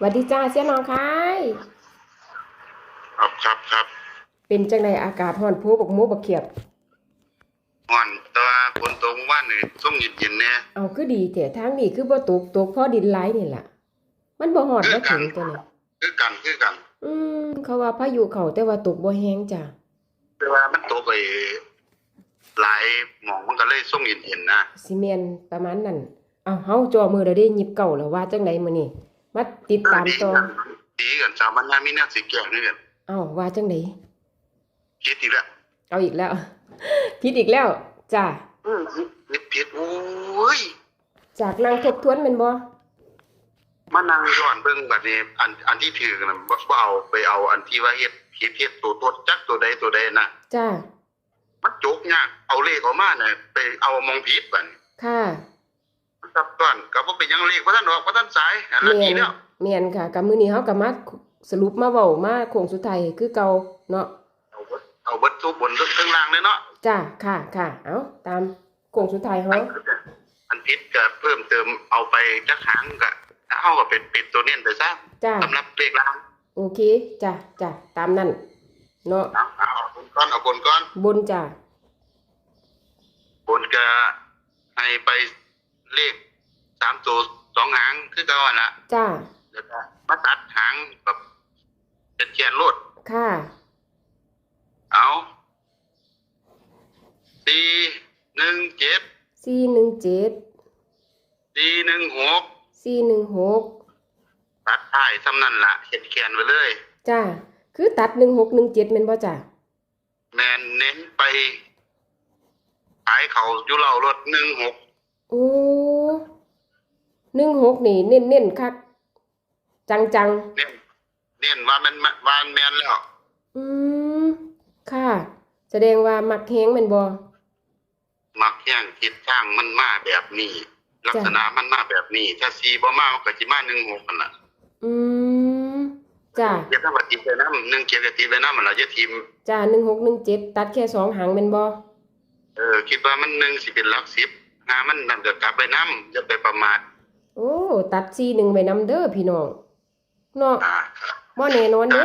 หวัสดีจ้าเสียน้องคายครับครับครับเป็นจังไดอากาศร้อนผู้บักหมูบักเขียบอ่อนแตัวาฝนตกเมื่อว่านนี่ส่งเย็นๆเนี่ยเอาคือดีแต่ทางนี้คือบ่ตกตกพอดินไหลนี่ล่ะมันบ่ฮอดบ่ถึงตัวนี้คือกันคือกัน อืมเขาว่าพายุเข้าแต่ว่าตกบ่แฮงจ้ะแต่ว่ามันตกไปหลายหมองมันก็เลยส่งเย็นๆนะสิแม่นประมาณนั้นเอาเฮาจ่อมือแล้วเด้ยิบเก่าแล้วว่าจังไดมื้อนี้ มาติดตามดีต่อกันดีกันสามัญญามีแนวสิแก่นี่กันเอ้าว่าจังไดคิดอีกแล้วเอาอีกแล้วผิดอีกแล้วจ้ะอืมผิดผิดโอ้ยจากนางทบทวนแม่นบ่มานั่งย้อนเบิ่งบัดนี้อันอันที่ถือกันน่ะบ่บ่เอาไปเอาอันที่ว่าเฮ็ดผิดเฮ็ดตัวตดจักตัวใดตัวใดน่ะจ้ามันโจกยากเอาเลขออกมาน่ะไปเอามองผิดบัดนี้ค่ะ ซับซ้อนก็บ่เป็นหยังเลขบ่ทันออกบ่ทันสายอันนั้นแม่ดีนแล้วแม่นค่ะกับมื้อนี้เฮาก็มาสรุปมาเว้ามาโค้งสุดท้ายคือเก่าเนาะเอาเบิดเอาเบิดทุบบนทุกข้างล่างเลยเนาะจ้าค่ะค่ะเอาตามโค้งสุดท้ายเฮาอันพิษก็เพิ่มเติมเอาไปจักหางก็เฮาก็เป็นเป็นตัวเน้นไปซะจ้าสำหรับเลขล่างโอเคจ้าจ้าตามนั้นเนาะเอาเอาเอาคนก้อนเอาคนก้อนบนจ้าบนก็ให้ไป เลขสามตัวสองหางคือเก่าอะนะจ้า แล้วก็มาตัดหางแบบเป็นแกนโลด ค่ะ เอาสี่หนึ่งเจ็ด417สี่หนึ่งหก416ตัดท้ายซ้ำนั่นล่ะเขียนแขนไว้เลย จ้า คือตัด1617แม่นบ่จ้า แมนเน้นไปขายเขาอยู่เหล่ารถหนึ่งหก โอ้16นี่ เน้นๆคักจังเน้นเน้นว่ามันว่ามันแมนแล้วๆอืมค่ะ แสดงว่ามักแฮงแม่นบ่มักแย่งทิศทางมันมาแบบนี้ ลักษณะมันมาแบบนี้ ถ้าซีบ่มามันก็สิมาหนึ่งหกกันล่ะอืมจ้าเจ็ดถ้าว่าติดไปน้ำหนึ่งเจ็ดก็ติดไปน้ำมันล่ะจะทีมจ้าหนึ่งหกหนึ่งเจ็ดตัดแค่สองหางเป็นบอเออ คิดว่ามันหนึ่งสิเป็นหลักสิบ หามันนั่นก็กลับไปน้ำจะไปประมาทโอ้ตัดซีหนึ่งไปนำเด้อพี่น้องเนาะอ่าบ่แน่นอนเด้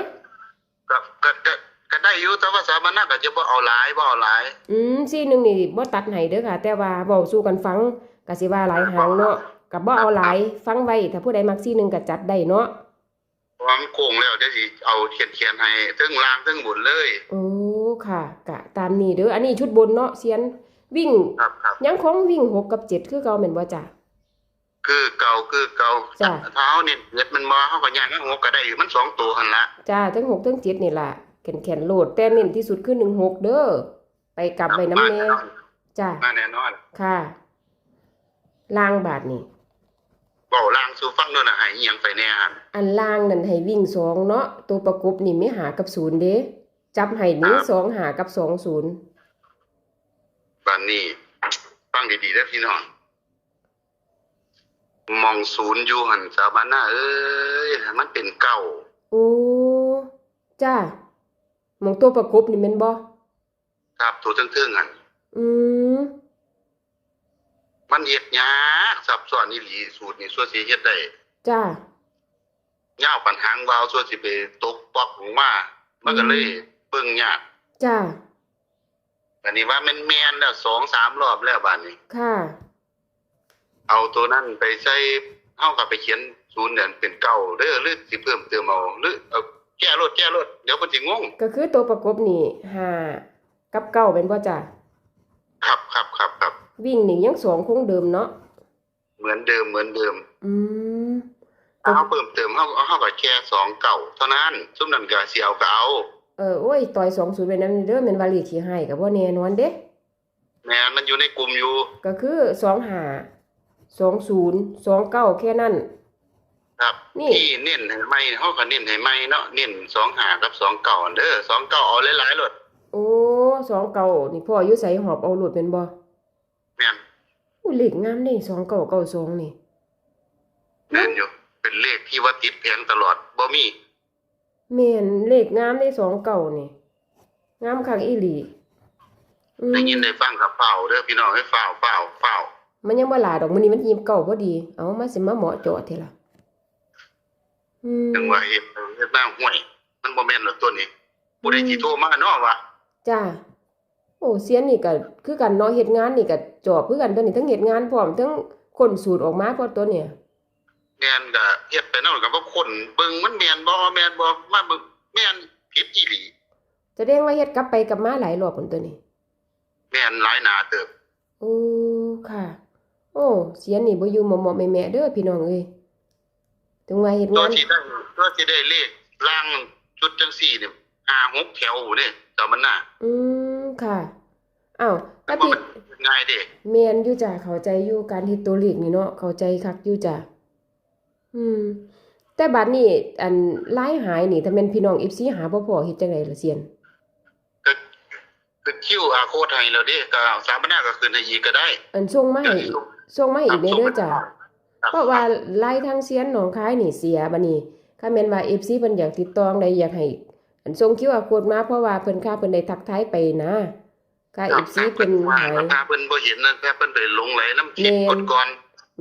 ก็ก็ก็ก็ได้อยู่แต่ว่าสามัญน่ะก็จะบ่เอาหลายบ่เอาหลายอืมซีหนึ่งนี่บ่ตัดให้เด้อค่ะ แต่ว่าเว้าสู่กันฟังก็สิว่าหลายหางเนาะก็บ่เอาหลายฟังไว้ถ้าผู้ใดมักซีหนึ่งก็จัดได้เนาะเพราะว่ามันโค้งแล้วเดี๋ยวสิเอาเขียนเขียนๆให้ทั้งล่างทั้งบนเลย โอ้ค่ะกะตามนี้เด้ออันนี้ชุดบนเนาะเซียน วิ่งครับครับยังคงวิ่งหกกับเจ็ดคือเก่าแม่นบ่จ้ะคือเก่าคือเก่าจ้ะเท้านี่เน็ดมันบ่เฮาก็ย่างมันหกก็ได้อยู่มันสองตัวหั่นละจ้าทั้งหกทั้งเจ็ดนี่ล่ะแขนๆโหลดแต่เน้นที่สุดคือ16เด้อไปกลับไว้น้ำแน่จ้ามาแน่นอนค่ะล่างบาทนี่เว้าล่างสู่ฟังโน่นน่ะให้อีหยังไปแน่หั่นอันล่างนั่นให้วิ่งสองเนาะตัวประกบนี่ไม่หากับศูนย์เด้จับให้นี้สองหากับสองศูนย์ บัดนี้ฟังดีๆเด้อพี่น้องมองศูนย์อยู่หั่นสาบานหน้าเอ้ยมันเป็นเก่าโอ้จ้าหมองตัวประกบนี่แม่นบ่ครับตัวเทิงๆหั่นอืมมันเฮ็ดยากซับซ้อนอีหลีสูตรนี่ส่วนสิเฮ็ดได้จ้ายาวปันหางวาวส่วนสิไปตกปอกลงมามันก็เลยเบิ่งยากจ้า อันนี้ว่าแม่นๆแล้ว2 3รอบแล้วบัดนี้ ค่ะ เอาตัวนั้นไปใส่เฮาก็ไปเขียนศูนย์เนี่ยเป็นเก่าเด้อหรือสิเพิ่มเติมเอาหรือเอาแก้รถแก้รถเดี๋ยวเพิ่นสิงงก็คือตัวประกบนี่หากับเก้าเป็นบ่จ้าครับครับครับครับวิ่งนี่ยังสองคงเดิมเนาะเหมือนเดิมเหมือนเดิม อืมถ้าเฮาเพิ่มเติมเฮาเฮาก็แค่สองเก่าเท่านั้นซุมนั้นก็สิเอาก็เอา เออโอ้ยต่อยสองศูนย์ไปนั้นเด้อแม่นว่าเลขที่ให้ก็บ่แน่นอนเด้แม่นมันอยู่ในกลุ่มอยู่ ก็คือสองหาสองศูนย์สองเก้าแค่นั้น ครับนี่ ที่เน้นให้ใหม่เฮาก็เน้นให้ใหม่เนาะเน้น25กับ29อันเด้อ29เอาหลายๆรถโอ้สองเก่านี่พ่ออยู่ใส่หอบเอาหลุดเป็นบ่แม่นอู้เลขงามเด้สองเก่าเก่าสองนี่ แม่นอยู่ เป็นเลขที่ว่าติดแผงตลอดบ่มี แม่นเลขงามได้สองเก่านี่งามคักอีหลีอืมได้ยินได้ฟังกับเฝ้าเด้อพี่น้องให้เฝ้าเฝ้าเฝ้ามันยังบ่หลาดอกมื้อนี้มันยิบเก่าพอดี เอามาสิมาเหมาะเจาะเท่ล่ะอืมจังว่าเฮ็ดเฮ็ดหน้าห่วย มันบ่แม่นหรอกตัวนี้ผู้ใดสิโทรมาเนาะว่าจ้าโอ้เสียนนี่ก็คือกันเนาะเฮ็ดงานนี่ก็จอบคือกันตัวนี้ทั้งเฮ็ดงานพร้อมทั้งคนสูตรออกมาพร้อมตัวเนี่ย แม่นก็เฮ็ดไปนำก็บ่คนเบิ่งมันแม่นบ่แม่นบ่มาเบิ่งแม่นผิดอีหลีแสดงว่าเฮ็ดกลับไปกลับมาหลายรอบพุ่นตัวนี้แม่นหลายหนาเติบโอ้ค่ะ โอ้เสียนนี่บ่อยู่หมอๆแม่ๆเด้อพี่น้องเอ้ยถึงว่าเฮ็ดตัวงานที่ได้ตัวที่ได้เลขล่างชุดจังซี่นี่5 6แถวนี่แต่มันน่ะอืมค่ะอ้าวปมันกบ่ติมันง่ายเด้แม่นอยู่จ้ะเข้าใจอยู่การเฮ็ดตัวเลขนี่เนาะเข้าใจคักอยู่จ้ะ อืม แต่บัดนี้อันลายหายนี่ถ้าแม่นพี่น้อง FC หาบ่พอเฮ็ดจังไดล่ะเซียนก็คือคิวอาโคดให้แล้วเด้ก็เอาสามนาก็คืนให้อีกก็ได้ อันส่งมาให้อีกส่งมาให้อีกเด้อเด้อจ้ะครับเพราะว่าลายทางเซียนหนองคายนี่เสียบัดนี้ถ้าแม่นว่า FC เพิ่นอยากติดต่อได้อยากให้อันส่ง QR code มาเพราะว่าเพิ่นค่าเพิ่นได้ทักทายไปนะค่าครับ FC เพิ่นหายถ้าเพิ่นบ่เห็นนั่นแค่เพิ่นไปหลงไหลน้ำคลิปแม่นกดก่อน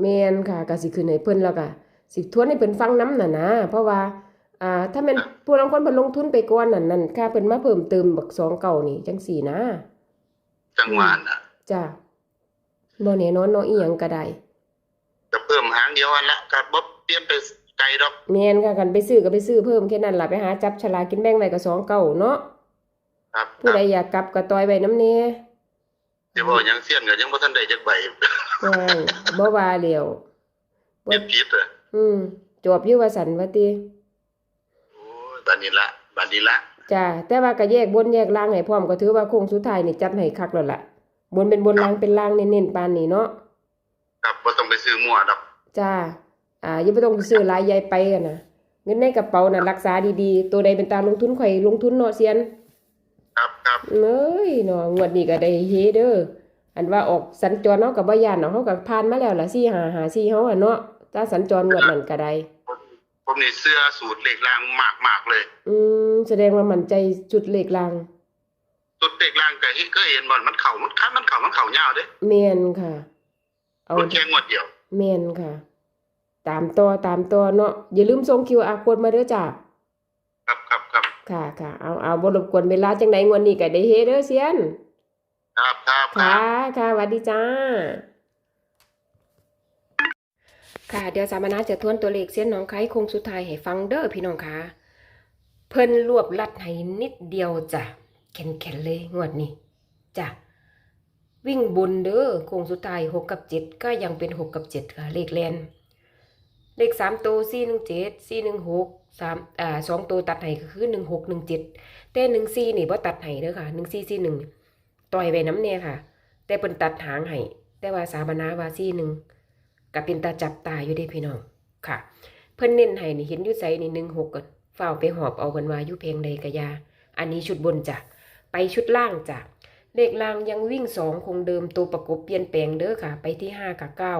แม่นค่ะก็สิขึ้นให้เพิ่นแล้วก็ สิทวนให้เพิ่นฟังนำน่ะนะเพราะว่าอ่า ถ้าแม่นผู้ลางคนเพิ่นลงทุนไปก่อนนั่นนั่นค่าเพิ่นมาเพิ่มเติมบัก2เก่านี่จังซี่นะ จังหวะน่ะจ้ะบ่แน่นอนเนาะอีหยังก็ได้ก็เพิ่มหางเดียวอันละก็บ่เปลี่ยนไปไกลดอกแม่นค่ะกันไปซื้อก็ไปซื้อเพิ่มแค่นั้นล่ะไปหาจับฉลากกินแบ่งไว้ก็2เก่าเนาะครับผู้ใดอยากกลับก็ต่อยไว้นำแน่สิบ่หยังเสียนก็ยังบ่ทันได้จักใบว้ายบ่ว่าแล้วเฮ็ดผิดอะ อืมจวบอยู่ว่าสันว่าติโอ้ยบัดนี้ละบัดนี้ละจ้าแต่ว่าก็แยกบนแยกล่างให้พร้อมก็ถือว่าโค้งสุดท้ายนี่จัดให้คักแล้วล่ะ บนเป็นบนล่างเป็นล่างเน้นๆปานนี้เนาะครับบ่ต้องไปซื้อมั่วดอกจ้าอ่าอย่าไปต้องซื้อหลายใหญ่ไปกันนะเงินในกระเป๋าน่ะรักษาดีๆ ตัวใดเป็นตาลงทุนข่อยลงทุนเนาะเซียน ครับครับเอ้ยเนาะงวดนี้ก็ได้เฮเด้ออันว่าออกสัญจรเนาะก็บ่ย่านเนาะเฮาก็ผ่านมาแล้วล่ะ4 5 5 4เฮาอะเนาะ ถ้าสัญจรงวดนั้นก็ได้ผมผมนี่เสื้อสูตรเลขล่างมากๆเลย อืมแสดงว่ามั่นใจจุดเลขล่างสุดเลขล่างก็เห็นก็เห็นบ่มันเข้ามันคันมันเข้ามันเข้ายาวเด้แม่นค่ะ เอารถแค่งวดเดียวแม่นค่ะ ตามต่อตามต่อเนาะอย่าลืมส่ง QR code มาเด้อจ้าครับครับครับค่ะค่ะเอาเอาบ่รบกวนเวลาจังได๋งวดนี้ก็ได้เฮเด้อเซียน ครับครับคค่ะรับค่ะสวัสดีจ้า ค่ะเดี๋ยวสามนาจะทวนตัวเลขเสี้ยนน้องไข่คงสุดท้ายให้ฟังเด้อพี่น้องค่ะเพิ่นรวบลัดให้นิดเดียวจ้ะแข็งๆเลยงวดนี้จ้ะวิ่งบนเด้อคงสุดท้ายหกกับเจ็ดก็ยังเป็นหกกับเจ็ดค่ะเลขแลนเลขสามตัวสี่หนึ่งเจ็ดสี่หนึ่งหกสามอ่าสองตัวตัดให้ก็คือหนึ่งหกหนึ่งเจ็ดแต่หนึ่งสี่นี่บ่ตัดให้เด้อค่ะหนึ่งสี่สี่หนึ่งต่อยไว้น้ำเนี่ยค่ะ แต่เปิ้นตัดหางให้แต่ว่าสาบนาว่าซี่หนึ่ง ก็เป็นตาจับตาอยู่เด้พี่น้องค่ะ เพิ่นเน้นให้นี่เห็นอยู่ไสนี่หนึ่งหกก่อนฝ้าไปหอบเอากันว่าอยู่เพลงใดกะยา อันนี้ชุดบนจ้ะไปชุดล่างจ้ะเลขล่างยังวิ่งสองคงเดิมตัวประกบเปลี่ยนแปลงเด้อค่ะ ไปที่ห้ากับเก้า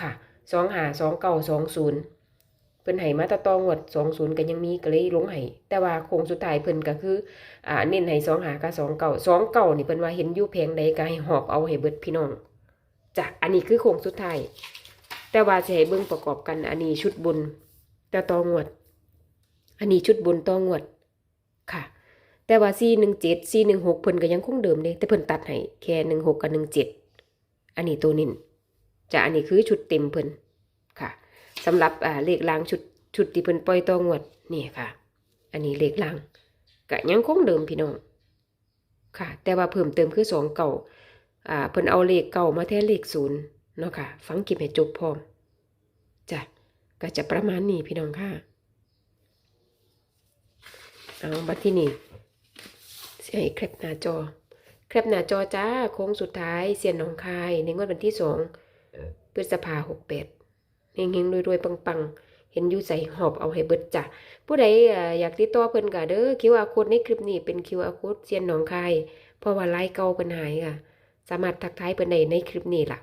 ค่ะสองหาสองเก้าสองศูนย์เพิ่นให้มาตะตองวดสองศูนย์ก็ยังมีก็เลยลงให้แต่ว่าโคงสุดท้ายเพิ่นก็คืออ่าเน้นให้สองหากับสองเก่าสองเก่านี่เพิ่นว่าเห็นยู่แพงใดก็ให้หอบเอาให้เบิดพี่น้อง จ้ะอันนี้คือโครงสุดท้ายแต่ว่าจะให้เบิ่งประกอบกัน อันนี้ชุดบุญแต่ตองวด อันนี้ชุดบุญตองวดค่ะ แต่ว่า4 1 7 4 1 6เพิ่นก็ยังคงเดิมเด้แต่เพิ่นตัดให้แค่1 6กับ1 7อันนี้ตัวนินจะอันนี้คือชุดเต็มเพิ่นค่ะสำหรับอ่าเลขรางชุดชุดที่เพิ่นปล่อยตองวดนี่ค่ะ อันนี้เลขรางก็ยังคงเดิมพี่น้องค่ะ แต่ว่าเพิ่มเติมคือสองเก่า อ่าเพิ่นเอาเลขเก่ามาแทนเลขศูนย์เนาะค่ะ ฟังกิบให้จบพร้อมจ้ะก็จะประมาณนี้พี่น้องค่ะเอาบัดที่นี่สิให้แคปหน้าจอ แคปหน้าจอจ้าโค้งสุดท้ายเสียนหนองคาย ในงวดวันที่สองพฤษภาหกแปดเฮงๆรวยๆปังๆ เห็นอยู่ใส่หอบเอาให้เบิดจ้ะผู้ใดอยากติดต่อเพิ่นก็เด้อ QR code ในคลิปนี้เป็น QR code เซียนหนองคาย เพราะว่าไลน์เก่าเพิ่นหายค่ะ สามารถทักทายเพิ่นได้ในคลิปนี้ล่ะ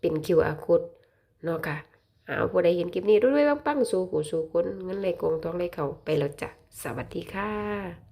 เป็น QR code เนาะค่ะเอาผู้ใดเห็นคลิปนี้รวยๆปังๆสู่หูสู่คนเงินไหลกองท้องไหลเขาไปแล้วจ้ะสวัสดีค่ะ